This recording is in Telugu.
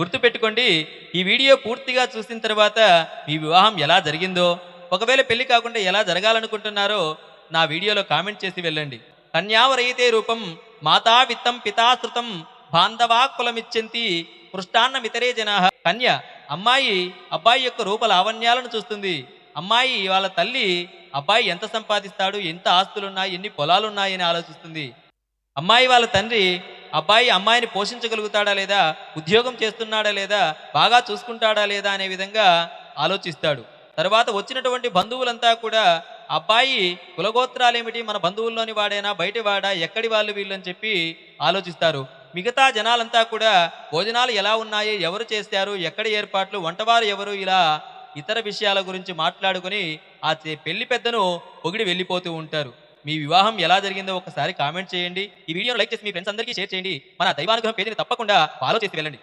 గుర్తుపెట్టుకోండి ఈ వీడియో పూర్తిగా చూసిన తర్వాత మీ వివాహం ఎలా జరిగిందో ఒకవేళ పెళ్ళి కాకుండా ఎలా జరగాలనుకుంటున్నారో నా వీడియోలో కామెంట్ చేసి వెళ్ళండి. కన్యావరయితే రూపం మాతా విత్తం పితాశ్రుతం బాంధవా కులమిచ్చంతి పృష్టాన్నమితరే జనా. కన్య అమ్మాయి అబ్బాయి యొక్క రూప లావణ్యాలను చూస్తుంది. అమ్మాయి వాళ్ళ తల్లి అబ్బాయి ఎంత సంపాదిస్తాడు ఎంత ఆస్తులున్నాయి ఎన్ని పొలాలున్నాయని ఆలోచిస్తుంది. అమ్మాయి వాళ్ళ తండ్రి అబ్బాయి అమ్మాయిని పోషించగలుగుతాడా లేదా? ఉద్యోగం చేస్తున్నాడా లేదా? బాగా చూసుకుంటాడా లేదా అనే విధంగా ఆలోచిస్తాడు. తర్వాత వచ్చినటువంటి బంధువులంతా కూడా అబ్బాయి కులగోత్రాలేమిటి? మన బంధువుల్లోని వాడైనా? బయటి వాడా? ఎక్కడి వాళ్ళు వీళ్ళని చెప్పి ఆలోచిస్తారు. మిగతా జనాలంతా కూడా భోజనాలు ఎలా ఉన్నాయి? ఎవరు చేస్తారు? ఎక్కడి ఏర్పాట్లు? వంటవారు ఎవరు? ఇలా ఇతర విషయాల గురించి మాట్లాడుకొని ఆ పెళ్ళి పెద్దను పొగిడి వెళ్ళిపోతూ ఉంటారు. మీ వివాహం ఎలా జరిగిందో ఒకసారి కామెంట్ చేయండి. ఈ వీడియోను లైక్ చేసి మీ ఫ్రెండ్స్ అందరికీ షేర్ చేయండి. మన దైవానుగ్రహం పేజీని తప్పకుండా ఫాలో చేసి వెళ్ళండి.